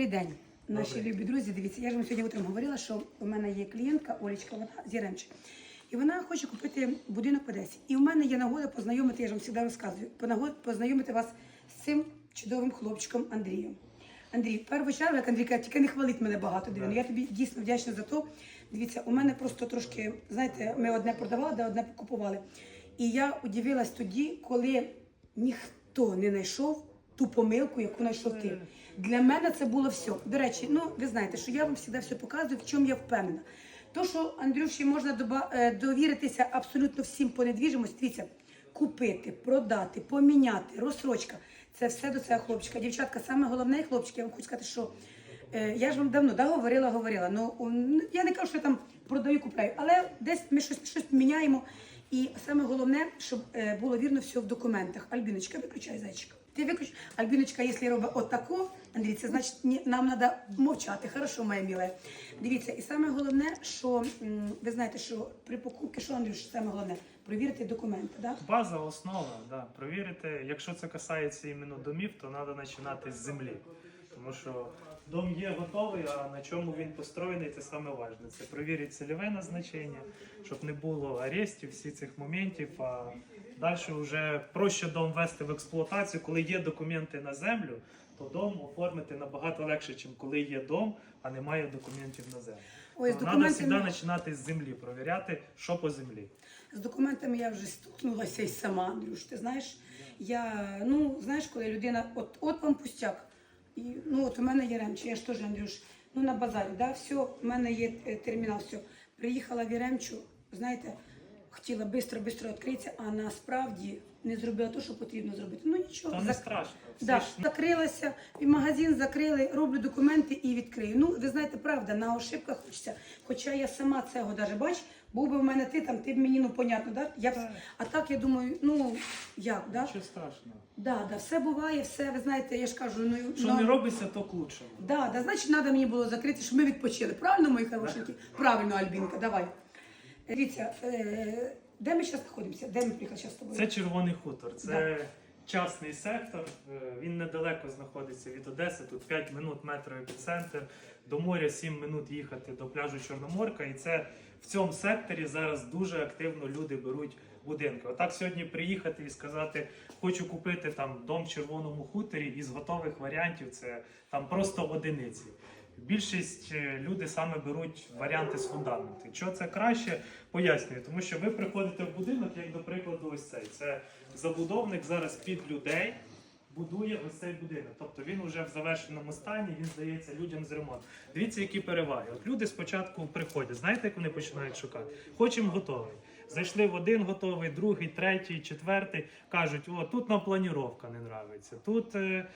Добрий день, наші Добрий. любі друзі. Дивіться, я ж вам сьогодні утром говорила, що у мене є клієнтка Олечка, вона з Яремчі. І вона хоче купити будинок в Одесі. І у мене є нагода познайомити, я ж вам завжди розказую, по познайомити вас з цим чудовим хлопчиком Андрієм. Андрій, в першу чергу, як Андрій каже, тільки не хвалить мене багато. Дивіться, я тобі дійсно вдячна за то. Дивіться, у мене просто трошки, знаєте, ми одне продавали, де одне купували. І я удивилась тоді, коли ніхто не знайшов ту помилку, яку знайшов ти. Для мене це було все. До речі, ну ви знаєте, що я вам завжди все показую, в чому я впевнена. То, що Андрюші можна е, довіритися абсолютно всім по недвіжимості, дивіться, купити, продати, поміняти, розсрочка. Це все до цього хлопчика. Дівчатка, саме головне, хлопчик, я вам хочу сказати, що е, я ж вам давно да, говорила, говорила. Ну я не кажу, що я там продаю, купляю, але десь ми щось, щось міняємо. І саме головне, щоб е, було вірно все в документах. Альбіночка, виключай зайчика. Ти виключ. Альбіночка, якщо робить отако, це значить ні, нам треба мовчати. Хорошо, моя міла. Дивіться, і саме головне, що ви знаєте, що при покупці, що Андрюш, саме головне, провірити документи. Да? База, основа, да. Провірити, якщо це касається іменно домів, то треба починати з землі. Тому що дом є готовий, а на чому він построєний, це саме важне. Це провірити цільове назначення, щоб не було арестів, всіх цих моментів. А далі вже проще дом ввести в експлуатацію, коли є документи на землю. То дом оформити набагато легше, ніж коли є дом, а немає документів на землю. Ой, з Треба документами- завжди починати з землі, провіряти, що по землі. З документами я вже стукнулася і сама, Андрюш. Ти знаєш, я, ну, знаєш, коли людина, от, от вам пустяк. І, ну, от у мене є ремчі, я ж теж, Андрюш, ну на базарі, да, все, у мене є е, термінал, все. Приїхала в Яремчу, знаєте, хотіла швидко-швидко відкритися, а насправді не зробила те, що потрібно зробити. Ну нічого. Та не зак- страшно. Да, ж закрилася, і магазин закрили, роблю документи і відкрию. Ну, ви знаєте, правда, на ошибках хочеться. Хоча я сама цього даже бач, був би в мене ти там, ти б мені ну понятно, да? Я б... Так. А так я думаю, ну як, да? Нічого страшного. Да, да, все буває, все, ви знаєте, я ж кажу, ну, Що ну не робиться, то к лучшому. да, да, значить, треба мені було закрити, щоб ми відпочили. Правильно, мої хорошенькі? Правильно, Альбінка, давай. Дивіться, е, де ми зараз знаходимося? Де ми приїхали зараз з тобою? Це червоний хутор. Це частний сектор. е, Він недалеко знаходиться від Одеси. Тут 5 минут метро епіцентр. До моря 7 минут їхати до пляжу Чорноморка. І це в цьому секторі зараз дуже активно люди беруть будинки. Отак сьогодні приїхати і сказати, хочу купити там дом в червоному хуторі із готових варіантів. Це там просто одиниці. Більшість е, люди саме беруть варіанти з фундаменту. Що це краще, пояснюю, тому що ви приходите в будинок, як до прикладу, ось цей. Це забудовник зараз під людей будує ось цей будинок. Тобто він вже в завершеному стані, він здається людям з ремонту. Дивіться, які переваги. От люди спочатку приходять, знаєте, як вони починають шукати? Хочемо готовий. Зайшли в один готовий, другий, третій, четвертий. Кажуть, о, тут нам планіровка не нравиться. Тут. е,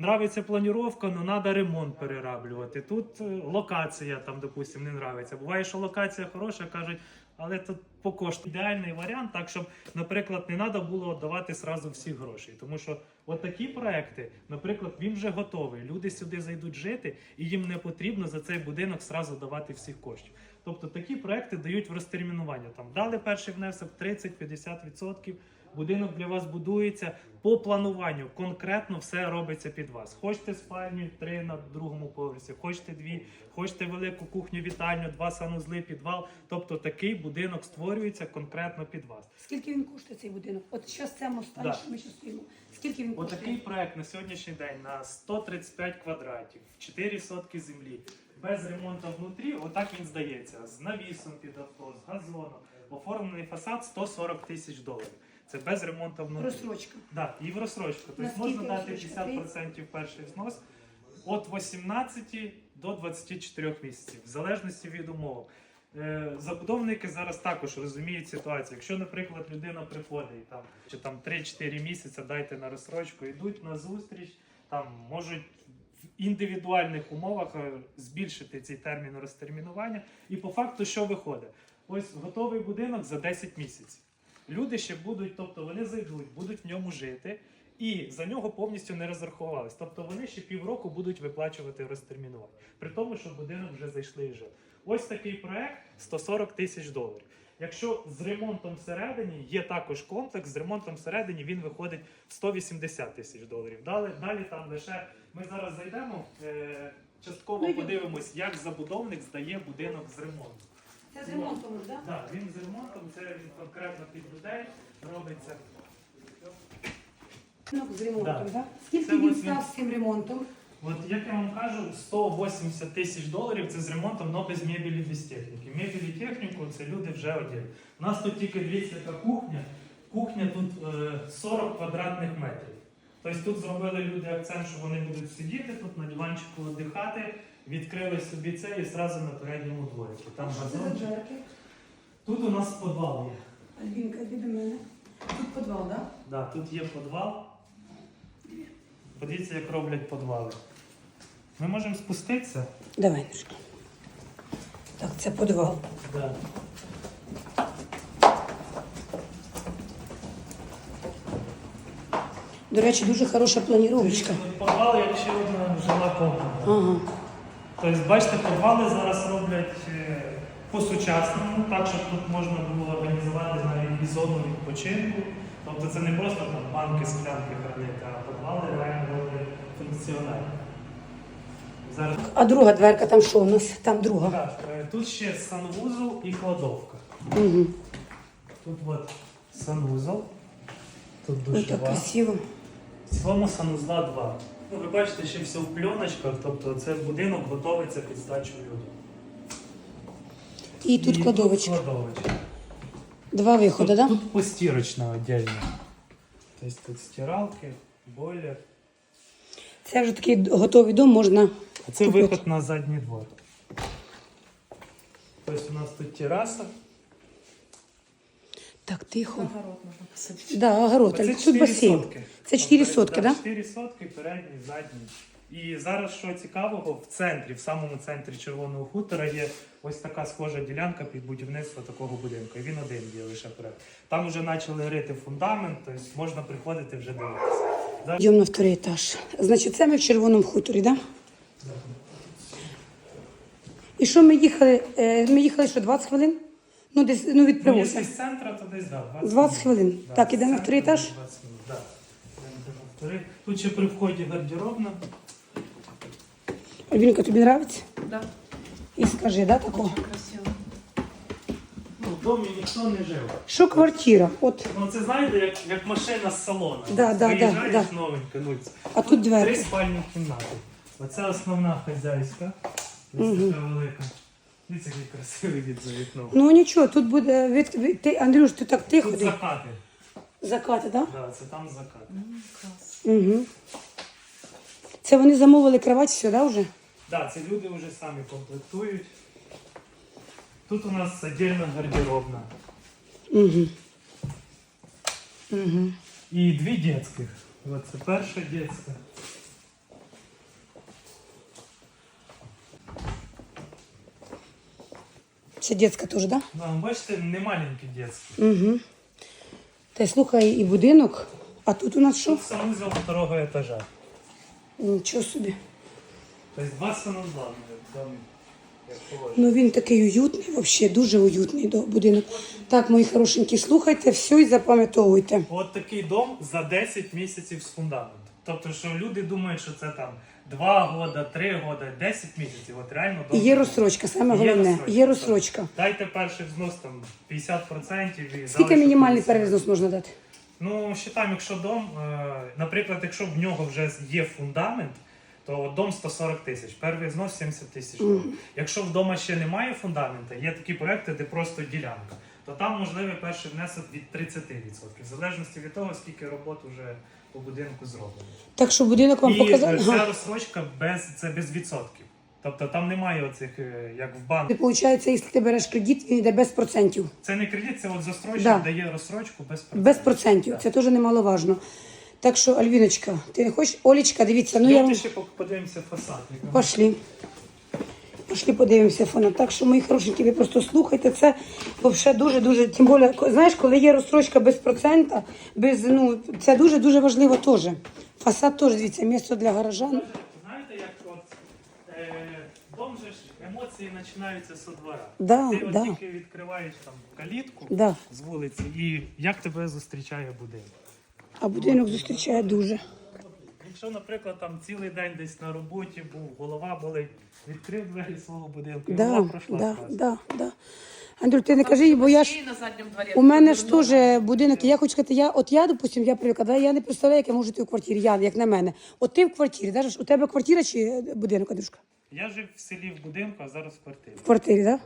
Нравиться планіровка, але треба ремонт перераблювати. Тут е, локація там, допустим, не нравиться. Буває, що локація хороша, кажуть, але тут по кошту ідеальний варіант, так щоб, наприклад, не треба було давати сразу всі гроші. Тому що от такі проекти, наприклад, він вже готовий. Люди сюди зайдуть жити, і їм не потрібно за цей будинок сразу давати всіх коштів. Тобто такі проекти дають в розтермінування. Там дали перший внесок 30-50%. Будинок для вас будується по плануванню. Конкретно все робиться під вас. Хочете спальню, три на другому поверсі, хочете дві, хочете велику кухню, вітальню, два санузли, підвал. Тобто такий будинок створюється конкретно під вас. Скільки він коштує цей будинок? От зараз це стані, Да. що ми зараз стоїмо. Скільки він Отакий коштує? проект на сьогоднішній день на 135 квадратів, 4 сотки землі, без ремонту внутрі, отак він здається. З навісом під авто, з газоном. Оформлений фасад 140 тисяч доларів. Це без ремонту внутрі. Розсрочка. Да, і в розсрочку. Тобто Наскільки можна дати розсрочка? 50% перший взнос від 18 до 24 місяців, в залежності від умов. Е, Забудовники зараз також розуміють ситуацію. Якщо, наприклад, людина приходить там чи там 3-4 місяці дайте на розсрочку, йдуть на зустріч, там можуть в індивідуальних умовах е, збільшити цей термін розтермінування. І по факту, що виходить? Ось готовий будинок за 10 місяців. Люди ще будуть, тобто вони зайдуть, будуть в ньому жити, і за нього повністю не розрахувались. Тобто вони ще півроку будуть виплачувати розтермінування, при тому, що будинок вже зайшли і жили. Ось такий проект 140 тисяч доларів. Якщо з ремонтом всередині є також комплекс, з ремонтом всередині він виходить в 180 тисяч доларів. Далі, далі там лише ми зараз зайдемо. Е, частково Ну, подивимось, як забудовник здає будинок з ремонту. Це з ремонтом, так? Так, він з ремонтом, це він конкретно під людей робиться. Будинок з ремонтом, Да. так? Скільки Це він ось він. став з цим ремонтом? От як я вам кажу, 180 тисяч доларів це з ремонтом, але без мебелі, без техніки. Мебель і техніку це люди вже одягли. У нас тут тільки дивіться, яка кухня. Кухня тут е, 40 квадратних метрів. Тобто тут зробили люди акцент, що вони будуть сидіти тут на диванчику віддихати, відкрили собі це і одразу на передньому дворику. Там Що це за газончик. дверки? Тут у нас підвал є. Альбінка, йди до мене. Тут підвал, так? Да, тут є підвал. Подивіться, як роблять підвали. Ми можемо спуститися. Давай, Нушка. Так, це підвал. Да. До речі, дуже хороша планіровочка. Підвал, як ще одна жила комната. Ага. Тобто, бачите, підвали зараз роблять е, по-сучасному, так, щоб тут можна було організувати навіть і зону відпочинку. Тобто це не просто там банки, склянки хранити, а підвали реально роблять функціонально. Зараз А друга дверка там що у нас? Там друга. так, е, тут ще санвузол і кладовка. Угу. Тут от санвузол, тут так красиво. В цілому санузла 2. Ну, ви бачите, ще все в пленочках, тобто це будинок готовиться під здачу людям. І тут кладовочка. кладовочка. Два виходи, Тут, так? Да? тут постирочна віддільно. Тобто тут стиралки, бойлер. Це вже такий готовий дом, можна. А це Купити. виход на задній двор. Тобто у нас тут тераса. Так, тихо. Огород можна посадити. Да, огород. Тут 4 басейн. сотки. Це 4 Там сотки, да? 4 сотки, передній, задній. І зараз, що цікавого, в центрі, в самому центрі Червоного хутора є ось така схожа ділянка під будівництво такого будинку. І він один є лише перед. Там вже почали рити фундамент, тобто можна приходити вже дивитися. Зараз- Йдемо на второй етаж. Значить, це ми в червоному хуторі, так? Да? І що ми їхали? Е, Ми їхали що, 20 хвилин? Ну, десь ну, від Ну, якщо з центру, то десь да, 20, 20 хвилин. Да, Так, з ідемо на центру второй етаж? 20 минут, да. Йдемо на вторий. Тут ще при вході гардеробна. Альбінка, тобі подобається? Да, І скажи, да, такого? очень красиво. Ну, в домі ніхто не жив. Що квартира? От, Ну це знаєте, як, як машина з салону. Да, да, Виїжджаєш да, новенька, ну, а тут Три дверки. спальні кімнати. Оце основна хазяйська. Ось така велика. Дивіться, який красивий від за вікном. Ну нічого, тут буде від, від ти, Андрюш, ти так тихо. Тут ти. закати. Закати, так? Да, це там закат. Угу. Це вони замовили кровать все, да, вже? Да, це люди вже самі комплектують. Тут у нас отдельна гардеробна. Угу. Угу. І дві дитячих. От це перша дитяча. Це дитяча теж, так? Ну, бачите, не маленькі дитячі. Угу. Та й слухай, і будинок. А тут у нас що? Тут санузел второго етажа. Нічого собі. Тобто два санузла. Ну він такий уютний, взагалі дуже уютний до- будинок. Так, мої хорошенькі, слухайте все і запам'ятовуйте. От такий дом за 10 місяців з фундаменту. Тобто, що люди думають, що це там 2 года, 3 года, 10 місяців. От реально І є розстрочка, саме головне. Є розстрочка. Дайте перший взнос там 50% і Скільки залишок мінімальний 50. перевізнос можна дати? Ну, вважаємо, якщо дом, е, наприклад, якщо в нього вже є фундамент, то от дом 140 тисяч, перший знос 70 тисяч. Мгм. Якщо вдома ще немає фундамента, є такі проекти, де просто ділянка, то там можливий перший внесок від 30%, в залежності від того, скільки робот вже по будинку зроблено. Так що будинок вам І показали? е, ця Ага. розсрочка без, це без відсотків. Тобто там немає оцих, е, як в банку. Ти, виходить, якщо ти береш кредит, він йде без процентів. Це не кредит, це от застройщик Да. дає розсрочку без процентів. Без процентів. Це теж немаловажно. Так що, Альвіночка, ти не хочеш? Олічка, дивіться, ну я вам... ще подивимося фасад. який Пошли. Пошли подивимося фона. Так що, мої хорошенькі, ви просто слухайте. Це взагалі дуже-дуже, тим більше, знаєш, коли є розстрочка без процента, без, ну, це дуже-дуже важливо теж. Фасад теж, дивіться, місце для гаража. ну, Знаєте, як от е, дом же ж емоції починаються з двора. Да, Ти от да. тільки відкриваєш там калітку Да. з вулиці, і як тебе зустрічає будинок. А будинок зустрічає дуже. Якщо, наприклад, там цілий день десь на роботі був, голова болить, відкрив двері свого будинку, і Да, голова пройшла да, класно. да, да. Андрюш, ти не кажи, бо я ж на задньому дворі. у мене ж теж будинок, я хочу сказати, я от я, допустим, я привикла, да, я не представляю, як я можу жити у квартирі, я, як на мене. От ти в квартирі, да, ж, у тебе квартира чи будинок, Андрюшка? Я жив в селі в будинку, а зараз в квартирі. В квартирі, так? Да?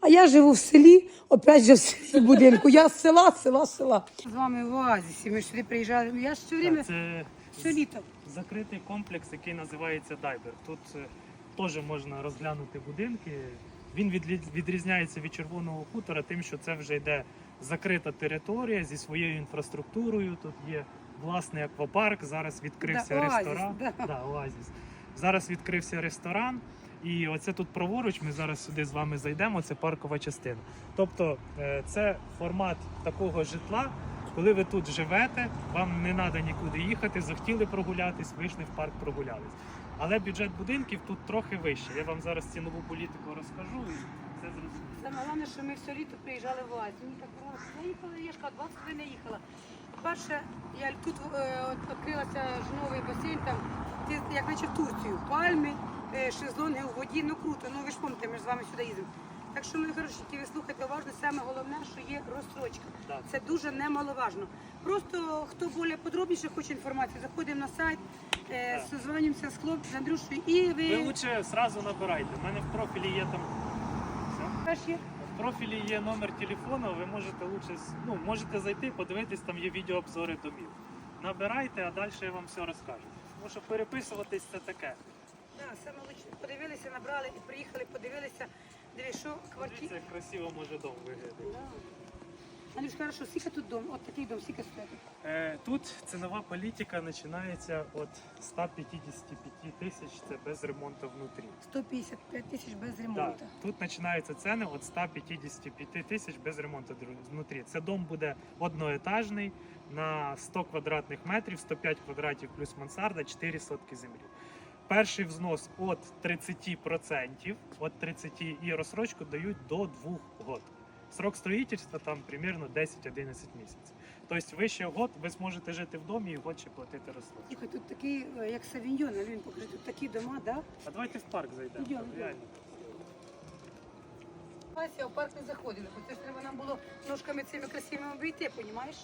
А я живу в селі, опять же в селі в будинку. Я з села, з села, з села. З вами в оазісі, ми ж сюди приїжджали. Я ж все время, Так, Це все літо. Закритий комплекс, який називається Дайбер. Тут е, теж можна розглянути будинки. Він відрізняється від червоного хутора, тим, що це вже йде закрита територія зі своєю інфраструктурою. Тут є власний аквапарк. Зараз відкрився Да, оазіс, ресторан. да. Да, оазіс. Зараз відкрився ресторан. І оце тут праворуч, ми зараз сюди з вами зайдемо. Це паркова частина. Тобто е, це формат такого житла, коли ви тут живете, вам не треба нікуди їхати, захотіли прогулятись, вийшли в парк, прогулялись. Але бюджет будинків тут трохи вищий. Я вам зараз цінову політику розкажу це зрозуміло. Саме головне, що ми все літо приїжджали в оазіс. Мені так подобалося. Я їхала, я ж кажу, 20 хвилин я їхала. Перше, я тут е, відкрилася ж новий басейн, там, як наче в Турцію. Пальми, е, шезлонги у воді, ну круто, ну ви ж пам'ятаєте, ми ж з вами сюди їздимо. Так що, мої хороші, ви слухайте уважно, саме головне, що є розстрочка. Так. Це дуже немаловажно. Просто хто більше подробніше хоче інформацію, заходимо на сайт, е, созвонимося з хлопцем, з Андрюшею, і ви, Ви лучше зразу набирайте. У мене в профілі є там. Все? Є? В профілі є номер телефону, ви можете лучше з- ну, можете зайти, подивитись, там є відеообзори домів. Набирайте, а далі я вам все розкажу. Тому що переписуватись це таке. Так, саме лучше. Подивилися, набрали і приїхали, подивилися. Дивись, що Дивіться, як красиво може дом виглядати. Да. Андрюш, хорошо, скільки тут дом? От такий дом, скільки стоїть? Е, Тут цінова політика починається від 155 тисяч, це без ремонту внутрі. 155 тисяч без Так, ремонту. тут починаються ціни від 155 тисяч без ремонту внутрі. Це дом буде одноетажний на 100 квадратних метрів, 105 квадратів плюс мансарда, 4 сотки землі. Перший взнос від 30%, від 30 і розсрочку дають до 2 років. Срок строїтельства там примерно 10-11 місяців. Тобто ви ще год ви зможете жити в домі і год ще платити розсрочку. Слухай, тут такий, е, як Савіньйон, він покаже, тут такі дома, да? А давайте в парк зайдемо. Йдемо, там реально. Вася, в парк не заходили, бо це ж треба нам було ножками цими красивими обійти, понімаєш?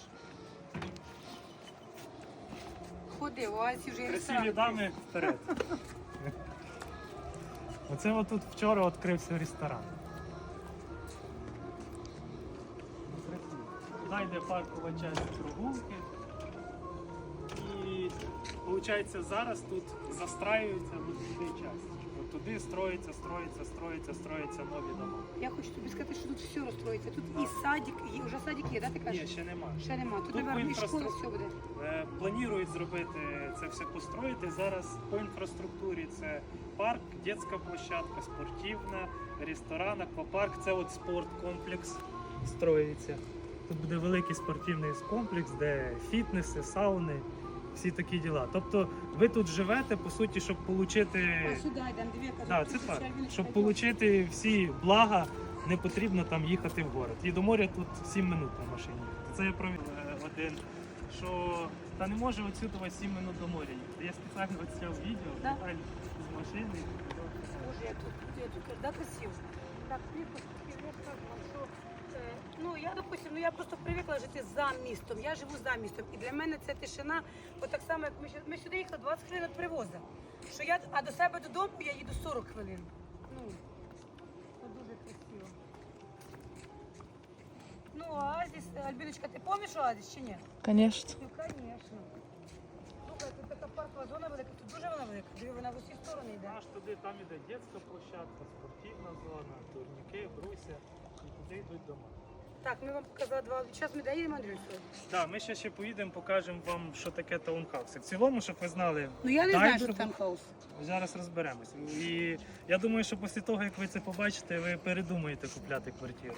Ходи, у Оазі вже є Красиві ресторан. дами вперед. Оце отут вчора відкрився ресторан. Зайде паркова частина прогулки. І виходить, зараз тут застраюється от туди Туди строїться, строїться, строїться, строїться нові дома. Я хочу тобі сказати, що тут все розстроїться. Тут і садик, і вже садик є, да, ти Ні, ще нема. Ще нема. Тут, Тут наверное, і школа інфраструк- все буде. Е, Планують зробити це все построїти. Зараз по інфраструктурі це парк, дитяча площадка, спортивна, ресторан, аквапарк. Це от спорткомплекс строїться. Тут буде великий спортивний комплекс, де фітнеси, сауни, всі такі діла. Тобто ви тут живете, по суті, щоб отримати. Да, це так. Щоб отримати всі блага, не потрібно там їхати в город. І до моря тут 7 минут на машині. Це я провів е, один, що та не може отсюди 7 минут до моря. Я спеціально зняв відео, Да? з машини. Боже, я тут, я тут да, красиво. Так, Мірко, я скажу вам, що е, ну я допустим, ну я просто привикла жити за містом. Я живу за містом. І для мене це тишина. От так само, як ми, ми сюди їхали 20 хвилин від привоза. Що я, а до себе додому я їду 40 хвилин. Ну, це дуже красиво. Ну, оазіс, Альбіночка, ти пам'ятаєш оазіс чи ні? Конечно. Ну, звісно. Слухай, тут така паркова зона велика, тут дуже вона велика. Диви, вона в усі сторони йде. Аж туди там іде дитяча площадка, спортивна зона, турніки, бруся. І туди йдуть дома. Так, ми вам показали два. Зараз ми доїдемо, сьогодні? Так, ми ще ще поїдемо, покажемо вам, що таке таунхауси. В цілому, щоб ви знали, Ну я не знаю, що там хаос. Зараз розберемось. І я думаю, що після того, як ви це побачите, ви передумаєте купляти квартиру.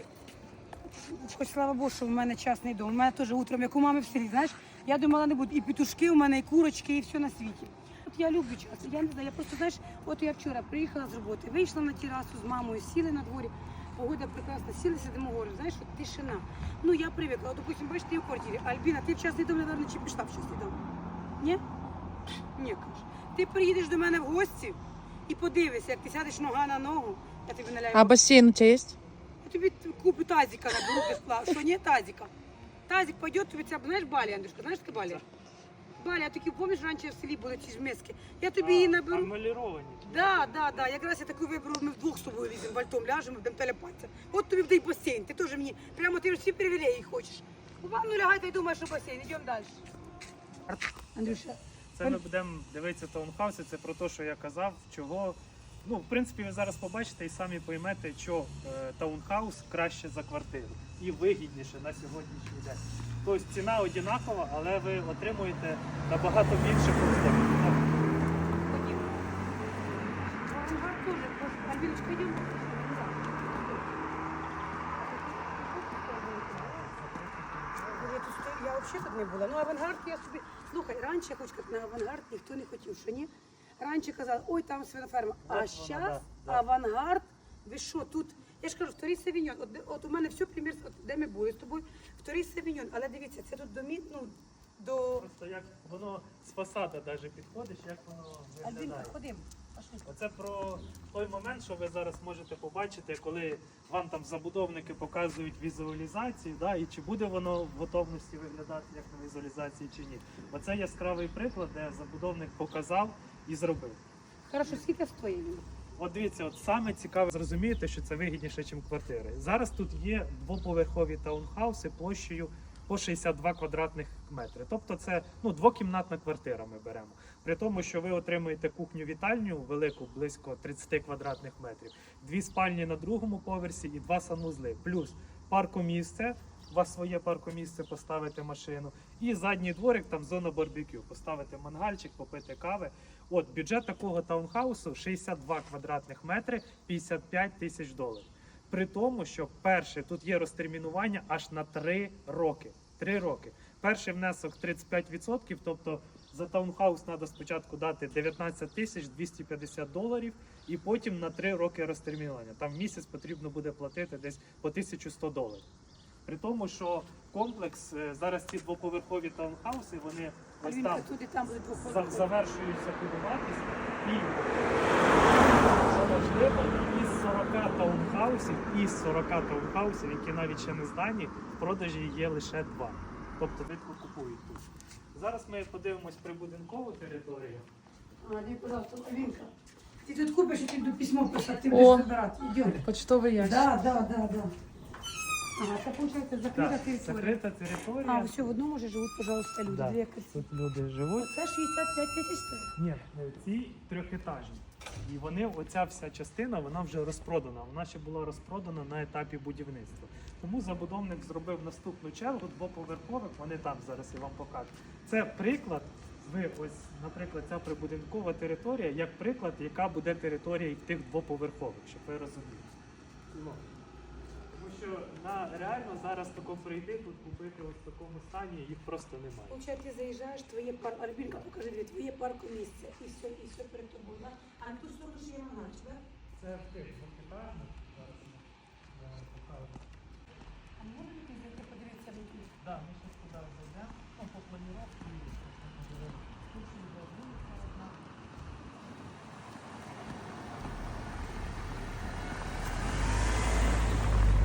Хоч слава Богу, що в мене частний дом. У мене теж утром, як у мами в селі, знаєш, я думала, не буде. І петушки у мене, і курочки, і все на світі. От я люблю час. Я не знаю, я просто, знаєш, от я вчора приїхала з роботи, вийшла на терасу з мамою, сіли на дворі. Погода прекрасна, сіли, сидимо говорю, знаєш, от тишина. Ну я привикла, от, допустим, бачиш, ти в квартирі. Альбіна, ти в частний дом, мабуть, чи пішла в частний дом? Ні? Ні, каже. Ти приїдеш до мене в гості і подивишся, як ти сядеш нога на ногу, я тобі наляю. А бассейн у тебя есть? Я тобі куплю тазика наберу безплатно. Що, ні, тазика? Тазик пойде, тобі це, знаєш, балі, Андрюшка, знаєш, таке балі? Балі, а такі, пам'ятаєш, раніше в селі були ці ж миски. Я тобі її наберу. Емаліровані. Да, да, да. Якраз я таку виберу, ми вдвох з тобою ліземо, вальтом ляжемо, будемо телепатися. От тобі вдай басейн, ти теж мені, прямо ти ж всі привілеї хочеш. У ванну лягай, та й думаєш, що басейн, йдемо далі. Андрюша, Це ми будемо дивитися таунхауси. Це про те, що я казав, чого. Ну, в принципі, ви зараз побачите і самі поймете, що е, таунхаус краще за квартиру і вигідніше на сьогоднішній день. Тобто ціна одинакова, але ви отримуєте набагато більше комфорту. Я взагалі тут не була. Ну, авангард я собі. Слухай, раніше, я хочу сказати, на авангард ніхто не хотів, що ні. Раніше казали, ой, там свиноферма. А зараз авангард, ви що, тут, я ж кажу, вторий савіньон. От, от у мене все примір, от де ми були з тобою, вторий савіньон. Але дивіться, це тут до мі- ну, до... Просто як воно з фасада навіть підходиш, як воно Альбінка, виглядає. ходимо. Пошли. Оце про той момент, що ви зараз можете побачити, коли вам там забудовники показують візуалізацію, да, і чи буде воно в готовності виглядати як на візуалізації чи ні. Оце яскравий приклад, де забудовник показав і зробив. Хорошо, скільки стоїть він? От дивіться, от саме цікаве зрозуміти, що це вигідніше, ніж квартири. Зараз тут є двоповерхові таунхауси площею по 62 квадратних метри. Тобто це ну, двокімнатна квартира ми беремо. При тому, що ви отримуєте кухню-вітальню велику, близько 30 квадратних метрів, дві спальні на другому поверсі і два санузли. Плюс паркомісце, у вас своє паркомісце, поставити машину, і задній дворик, там зона барбекю, поставити мангальчик, попити кави. От бюджет такого таунхаусу 62 квадратних метри, 55 тисяч доларів. При тому, що перше тут є розтермінування аж на 3 роки. 3 роки. Перший внесок 35%, тобто за таунхаус треба спочатку дати 19 тисяч 250 доларів, і потім на 3 роки розтермінування. Там в місяць потрібно буде платити десь по 1100 доларів. При тому, що комплекс е, зараз ці двоповерхові таунхауси, вони ось там тут і там буде за- двоповерховий. завершуються будуватися і що важливо, із 40 таунхаусів, із 40 таунхаусів, які навіть ще не здані, в продажі є лише два. Тобто рідко купують тут. Зараз ми подивимось прибудинкову територію. А, дай, пожалуйста, Альбінка. Ти тут купиш, я тобі письмо писати, ти О. будеш забирати. Йдемо. Почтовый ящик. Да, да, да, да. Ага, це виходить закрита територія. закрита А, територія. все, в одному же живуть, пожалуйста, люди. Да, Дві. Тут люди живуть. Оце 65 тисяч стоїть. Ні, е, ці трьохетажні. І вони, оця вся частина, вона вже розпродана. Вона ще була розпродана на етапі будівництва. Тому забудовник зробив наступну чергу двоповерхових. Вони там зараз я вам покажу. Це приклад. Ви ось, наприклад, ця прибудинкова територія, як приклад, яка буде територія тих двоповерхових, щоб ви розуміли. Що на реально зараз тако прийти, тут купити ось в такому стані, їх просто немає. Получається, ти заїжджаєш, твоє пар... Альбінка, покажи, дві, твоє паркомісце. І все, і все перед тобою. А тут ще є мангач, так? Це в Києві, в ми я вам покажу. А можна ти зайти подивитися на тут? Да, ми зараз туди зайдемо. Ну, по планіровці. Тут ще йде вулиця одна.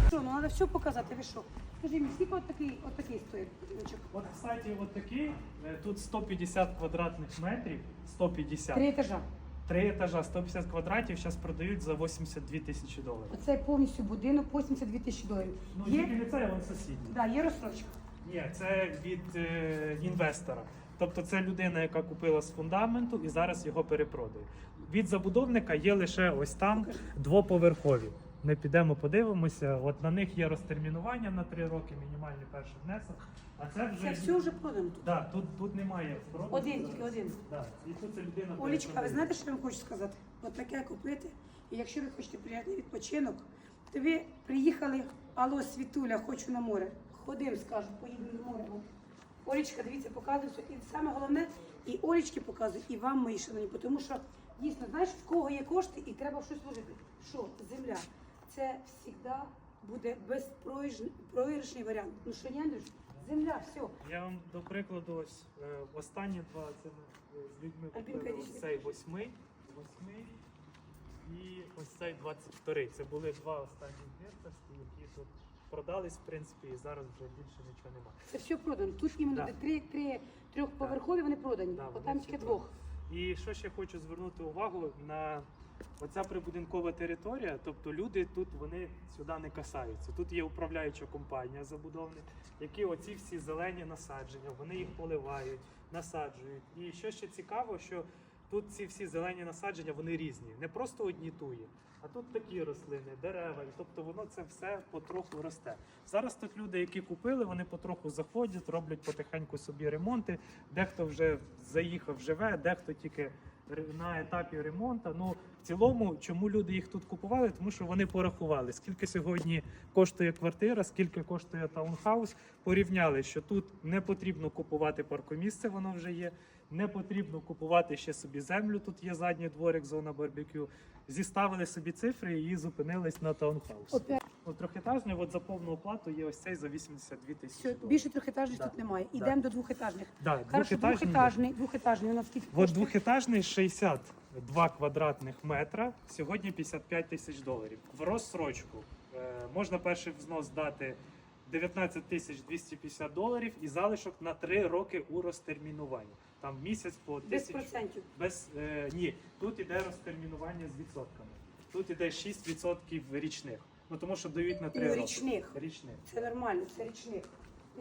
Що, ну треба все показати, ви що? Скажи мені, скільки от такий, от такий стоїть будиночок? От, кстати, от такий, е, тут 150 квадратних метрів, 150. Три етажа. Три етажа, 150 квадратів, зараз продають за 82 тисячі доларів. Оцей повністю будинок 82 тисячі доларів. Ну, Є, тільки від це вон сусідній. да, є розстрочка. Ні, це від е, інвестора. Тобто це людина, яка купила з фундаменту і зараз його перепродає. Від забудовника є лише ось там двоповерхові. Ми підемо подивимося. От на них є розтермінування на три роки, мінімальний перший внесок. А це вже Це все вже продано тут. да, тут, тут немає продажу Один, зараз. тільки один. Да. І тут ця людина Олечка, ви перепродає. знаєте, що я вам хочу сказати? От таке купити. І якщо ви хочете приятний відпочинок, то ви приїхали, алло, Світуля, хочу на море. Ходим, скажу, поїдемо на море. От. Олечка, дивіться, показую все. І саме головне, і Олечки показую, і вам, мої шановні, тому що дійсно, знаєш, в кого є кошти і треба щось вложити. Що? Земля. Це завжди буде безпроіграшний варіант. Ну що, ні, Андрюш? Земля, все. Я вам до прикладу, ось е, останні два це ми е, з людьми Альбінка, купили ось цей восьмий, восьмий і ось цей 22. Це були два останні герцогські, які тут продались, в принципі, і зараз вже більше нічого немає. Це все продано. Тут іменно Да. де три, три трьохповерхові, вони продані. Да, От вони там всі тільки двох. І що ще хочу звернути увагу на оця прибудинкова територія, тобто люди тут вони сюди не касаються. Тут є управляюча компанія забудовник, які оці всі зелені насадження, вони їх поливають, насаджують. І що ще цікаво, що тут ці всі зелені насадження вони різні, не просто одні туї. А тут такі рослини, дерева, і тобто воно це все потроху росте. Зараз тут люди, які купили, вони потроху заходять, роблять потихеньку собі ремонти. Дехто вже заїхав, живе, дехто тільки на етапі ремонту. Ну Цілому, чому люди їх тут купували? Тому що вони порахували, скільки сьогодні коштує квартира, скільки коштує таунхаус. Порівняли, що тут не потрібно купувати паркомісце, воно вже є. Не потрібно купувати ще собі землю. Тут є задній дворик, зона барбекю. Зіставили собі цифри і зупинились на таунхаус. От Ну, трьохетажний, от за повну оплату є ось цей за 82 тисячі. Більше трьохетажних да. тут немає. Ідемо да. до двохетажних. Да, Хорошо, двохетажний, двохетажний, двохетажний. У нас скільки От двохетажний 60 2 квадратних метра. Сьогодні 55 тисяч доларів. В розсрочку е, можна перший взнос дати 19 тисяч 250 доларів і залишок на 3 роки у розтермінуванні. Там місяць по тисячу. Без процентів? Без, е, ні, тут іде розтермінування з відсотками. Тут іде 6% річних. Ну тому що дають на 3 ну, річних. роки. Річних. Це нормально, це річних.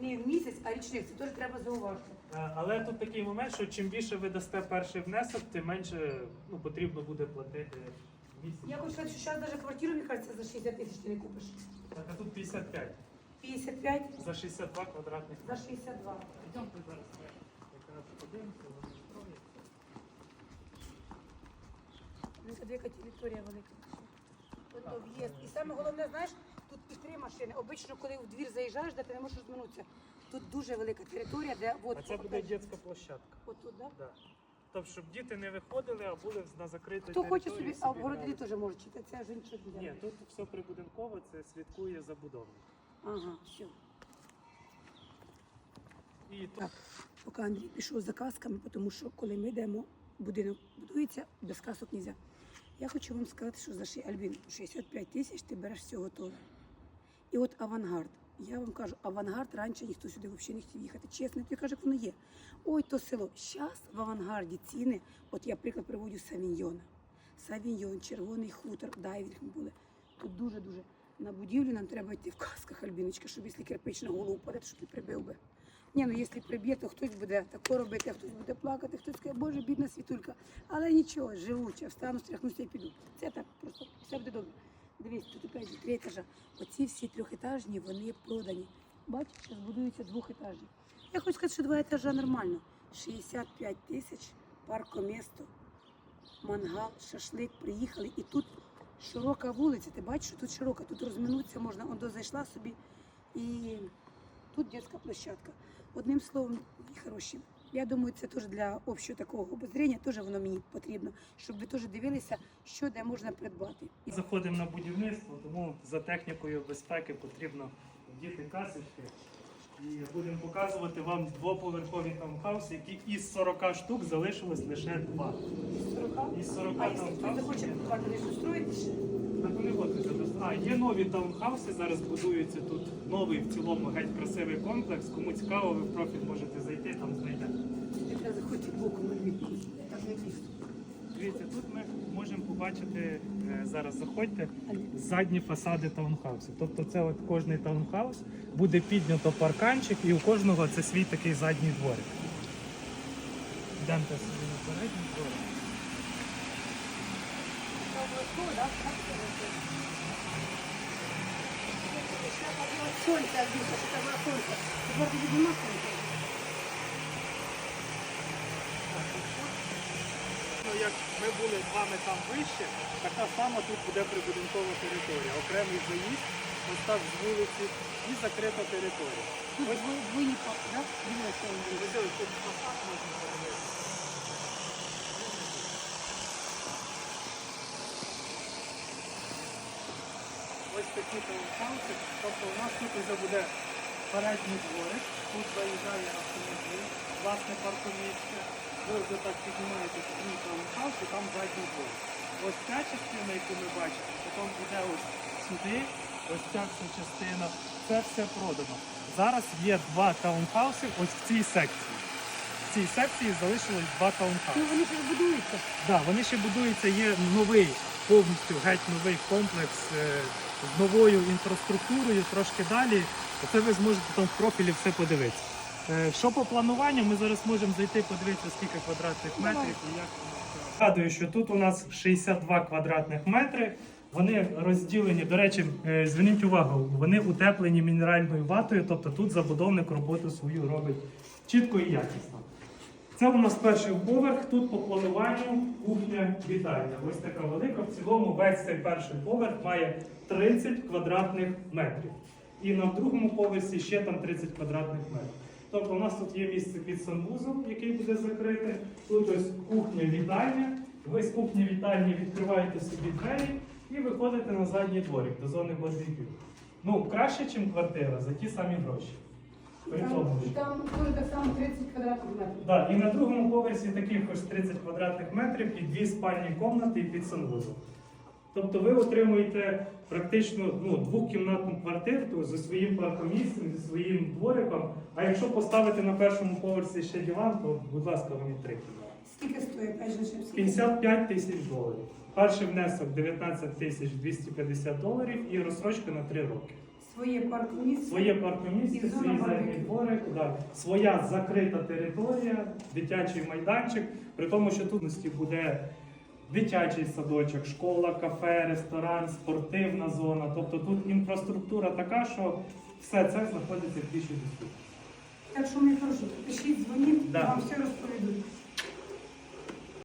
Не в місяць, а річних. Це теж треба зауважити. Е, Але тут такий момент, що чим більше ви дасте перший внесок, тим менше ну, потрібно буде платити місяць. Я хочу сказати, що зараз навіть квартиру, мені кажеться, за 60 тисяч ти не купиш. Так, а тут 55 55 за 62 квадратних за метри. 62. Йдемте зараз якраз подивимося, вони строїться. Ну, це яка територія велика. Ото в'їзд. І саме головне, знаєш, три машини. Обично, коли в двір заїжджаєш, де ти не можеш розминутися. Тут дуже велика територія, де от, А це буде дитяча площадка. отут, да? Да. Тобто, щоб діти не виходили, а були на закритій Хто хоче собі, а в городі теж може читати, це вже нічого не Ні, тут все прибудинково, це слідкує забудовник. Ага, все. І тут Так, поки Андрій пішов за касками, тому що коли ми йдемо, будинок будується, без касок не можна. Я хочу вам сказати, що за Альбін 65 тисяч ти береш все готове. І от авангард. Я вам кажу, авангард раніше ніхто сюди взагалі не хотів їхати. Чесно, я кажу, як воно є. Ой, то село. Зараз в авангарді ціни. От я приклад приводю Савіньйона. Савіньйон, червоний хутор, дайвінг були. Тут дуже-дуже. На будівлю нам треба йти в касках, Альбіночка, щоб якщо кирпич на голову впаде, щоб не прибив би. Ні, ну якщо приб'є, то хтось буде тако робити, а хтось буде плакати, хтось скаже, боже, бідна світулька. Але нічого, живуча, встану, стряхнуся і піду. Це так, просто все буде добре. Дивись, тут опять три етажа. Оці всі трьохетажні, вони продані. Бачиш, зараз будуються двохетажні. Я хочу сказати, що два етажа нормально. 65 тисяч, паркомісто, мангал, шашлик, приїхали. І тут широка вулиця. Ти бачиш, що тут широка, тут розминутися можна. Он до зайшла собі. І тут дитяча площадка. Одним словом, хороші. Я думаю, це теж для общого такого обозріння, теж воно мені потрібно, щоб ви теж дивилися, що де можна придбати. Заходимо на будівництво, тому за технікою безпеки потрібно вдіти касочки. І будемо показувати вам двоповерхові таунхауси, які із 40 штук залишилось лише два. 40. Із 40 А якщо ви ж устроїте ще? Так вони хочуть А, є нові таунхауси, зараз будуються тут новий в цілому геть красивий комплекс. Кому цікаво, ви в профіль можете зайти, там знайдете. Так не місто. Дивіться, тут ми можемо побачити е, зараз. Заходьте задні фасади таунхаусів. Тобто, це от кожний таунхаус буде піднято парканчик, і у кожного це свій такий задній дворик. Йдемте собі на передній дворик. Це обов'язково, так? Так, це обов'язково. Сонце, Альбінка, що це було сонце. Тепер тобі нема сонця. Ну, як ми були з вами там вище, така сама тут буде прибудинкова територія. Окремий заїзд, ось так з вулиці і закрита територія. Тут дво- двойні ось тут фасад можна подивитися. Ось такі таунхауси. Тобто у нас тут вже буде передній дворик, тут заїжджає автомобіль, власне паркомісце. Ви так піднімаєтесь в мій таунхаус і там задній дворик. Ось ця частина, яку ми бачимо, потім йде ось сюди, ось ця вся частина. Це все продано. Зараз є два таунхауси ось в цій секції. В цій секції залишилось два таунхауси. Ну вони ж будуються. Да, вони ще будуються, є новий, повністю геть новий комплекс е, з новою інфраструктурою, трошки далі. Це ви зможете там в профілі все подивитися. Е, Що по плануванню, ми зараз можемо зайти, подивитися, скільки квадратних метрів і як. Згадую, що тут у нас 62 квадратних метри. Вони розділені, до речі, е, зверніть увагу, вони утеплені мінеральною ватою, тобто тут забудовник роботу свою робить чітко і якісно. Це у нас перший поверх. Тут по плануванню кухня вітальня. Ось така велика. В цілому весь цей перший поверх має 30 квадратних метрів. І на другому поверсі ще там 30 квадратних метрів. Тобто у нас тут є місце під санвузол, який буде закритий. Тут ось кухня вітальня. Ви з кухні вітальні відкриваєте собі двері і виходите на задній дворик до зони барбекю. Ну, краще, ніж квартира за ті самі гроші. При тому, що- там буде так само 30 квадратних метрів. Да, і на другому поверсі таких ось 30 квадратних метрів і дві спальні кімнати і під санвузол. Тобто ви отримуєте практично ну, двохкімнатну квартиру зі своїм паркомісцем, зі своїм двориком. А якщо поставити на першому поверсі ще диван, то будь ласка, вам і три кімнати. Скільки стоїть перш скільки? 55 тисяч доларів. Перший внесок 19 тисяч 250 доларів і розсрочка на 3 роки. Своє паркомісце. Своє паркомісце, І зона свій барбекю. дворик, да. своя закрита територія, дитячий майданчик, при тому, що тут буде дитячий садочок, школа, кафе, ресторан, спортивна зона. Тобто тут інфраструктура така, що все це знаходиться в пішій доступності. Так що, мої хороші, пишіть, дзвоніть, Да. вам все розповідуть.